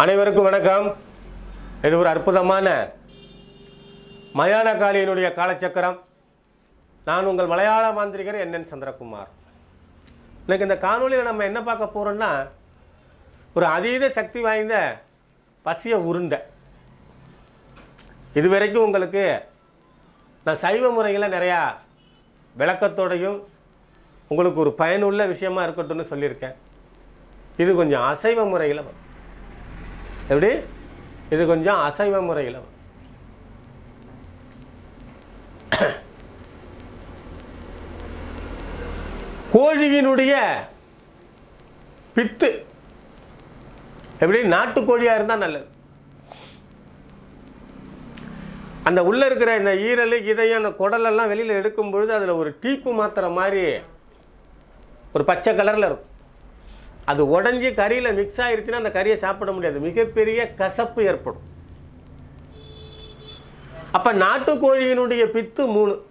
அனைவருக்கும் வணக்கம். இது ஒரு அற்புதமான மயான காளியினுடைய காலச்சக்கரம். நான் உங்கள் மலையாள மாந்திரிகர் என் சந்திரகுமார். இன்னைக்கு இந்த காணொலியில் நம்ம என்ன பார்க்க போகிறோம்னா ஒரு அதீத சக்தி வாய்ந்த பசிய உருண்டை. இதுவரைக்கும் உங்களுக்கு நான் சைவ முறையில் நிறையா விளக்கத்தோடையும் உங்களுக்கு ஒரு பயனுள்ள விஷயமா இருக்கட்டும்னு சொல்லியிருக்கேன். இது கொஞ்சம் அசைவ முறையில் வரும். எப்படி? இது கொஞ்சம் அசைவ முறையில். கோழியினுடைய பித்து. எப்படி? நாட்டுக்கோழியாக இருந்தால் நல்லது. அந்த உள்ளே இருக்கிற இந்த ஈரல் இதயம் அந்த குடலெல்லாம் வெளியில் எடுக்கும் பொழுது அதில் ஒரு டீப்பு மாத்திர மாதிரி ஒரு பச்சை கலரில் இருக்கும். அது உடஞ்சி கறியில் மிக்ஸ் ஆகிருச்சுன்னா அந்த கறியை சாப்பிட முடியாது. மிகப்பெரிய கசப்பு ஏற்படும். அப்போ நாட்டுக்கோழியினுடைய பித்து மூணு.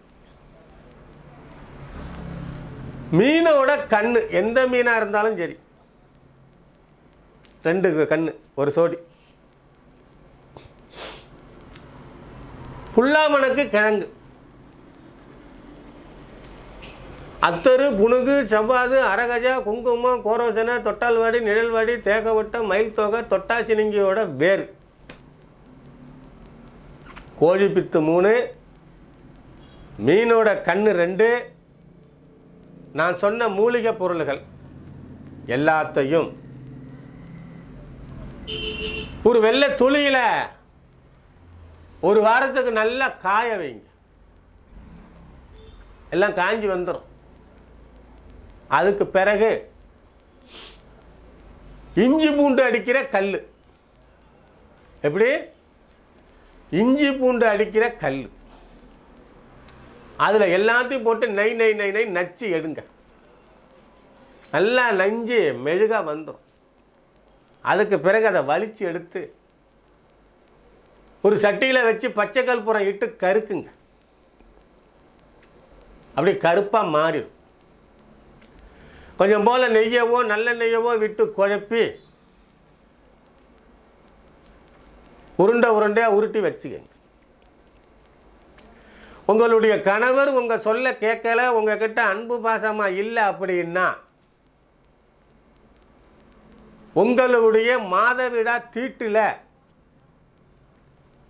மீனோட கண் எந்த மீனாக இருந்தாலும் சரி. ரெண்டு கண் ஒரு சோடி. புல்லாமணக்கு கிழங்கு. அத்தரு புணுகு செவ்வாது அரகஜா குங்குமம் கோரோசனை தொட்டால்வாடி நிழல்வாடி தேகவட்டம் மயில் தொகை தொட்டாசினிங்கியோட வேர். கோழி பித்து மூணு மீனோட கண்ணு ரெண்டு. நான் சொன்ன மூலிகை பொருள்கள் எல்லாத்தையும். ஒரு வெள்ளை துளியில் ஒரு வாரத்துக்கு நல்லா காய வைங்க. எல்லாம் காஞ்சி வந்துடும் அதுக்கு பிறகு இஞ்சி பூண்டு அடிக்கிற கல் எப்படி? இஞ்சி பூண்டு அடிக்கிற கல் அதில் எல்லாத்தையும் போட்டு நை நை நை நை நச்சு எடுங்க. நல்லா நஞ்சு மெழுகாக வந்துடும் அதுக்கு பிறகு அதை வலித்து எடுத்து ஒரு சட்டியில் வச்சு பச்சை கற்பூரம் இட்டு கருக்குங்க. அப்படி கருப்பாக மாறிடும். கொஞ்சம் போல் நெய்யவோ நல்ல நெய்யவோ விட்டு குழப்பி உருண்டை உருண்டையாக உருட்டி வச்சுக்கங்க. உங்களுடைய கணவர் உங்கள் சொல்ல கேட்கல உங்ககிட்ட அன்பு பாசமாக இல்லை அப்படின்னா உங்களுடைய மாதவிடா தீட்டில்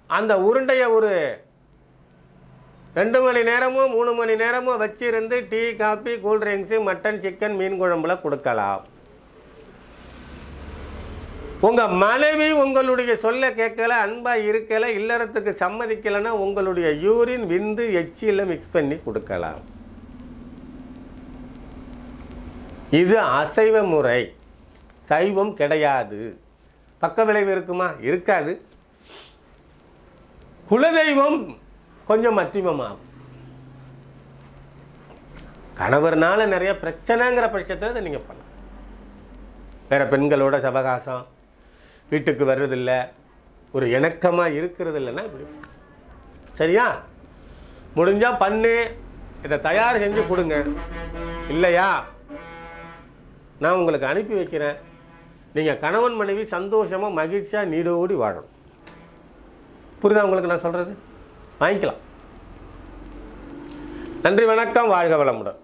அந்த உருண்டையை ஒரு ரெண்டு மணி நேரமோ மூணு மணி நேரமோ வச்சிருந்து tea coffee cool drinks mutton chicken மீன் குழம்புல கொடுக்கலாம். உங்கள் மனைவி உங்களுடைய சொல்ல கேட்கல அன்பாக இருக்கலை இல்லறத்துக்கு சம்மதிக்கலைன்னா உங்களுடைய யூரின் விந்து எச்சியில் மிக்ஸ் பண்ணி கொடுக்கலாம். இது அசைவ முறை. சைவம் கிடையாது. பக்க விளைவு இருக்குமா? இருக்காது. குலதெய்வம் கொஞ்சம் மத்தியமமாகும் கணவர்னால நிறைய பிரச்சனைங்கிற பட்சத்தில் இதை நீங்கள் பண்ணலாம். வேறு பெண்களோட சவகாசம் வீட்டுக்கு வர்றதில்லை ஒரு இணக்கமாக இருக்கிறது இல்லைன்னா இப்படி. சரியா? முடிஞ்சால் பண்ணு இதை தயார் செஞ்சு கொடுங்க. இல்லையா? நான் உங்களுக்கு அனுப்பி வைக்கிறேன். நீங்கள் கணவன் மனைவி சந்தோஷமாக மகிழ்ச்சியாக நீடோடி வாழணும். புரியுதா உங்களுக்கு நான் சொல்கிறது வாங்கிக்கலாம். நன்றி வணக்கம் வாழ்க வளமுடன்.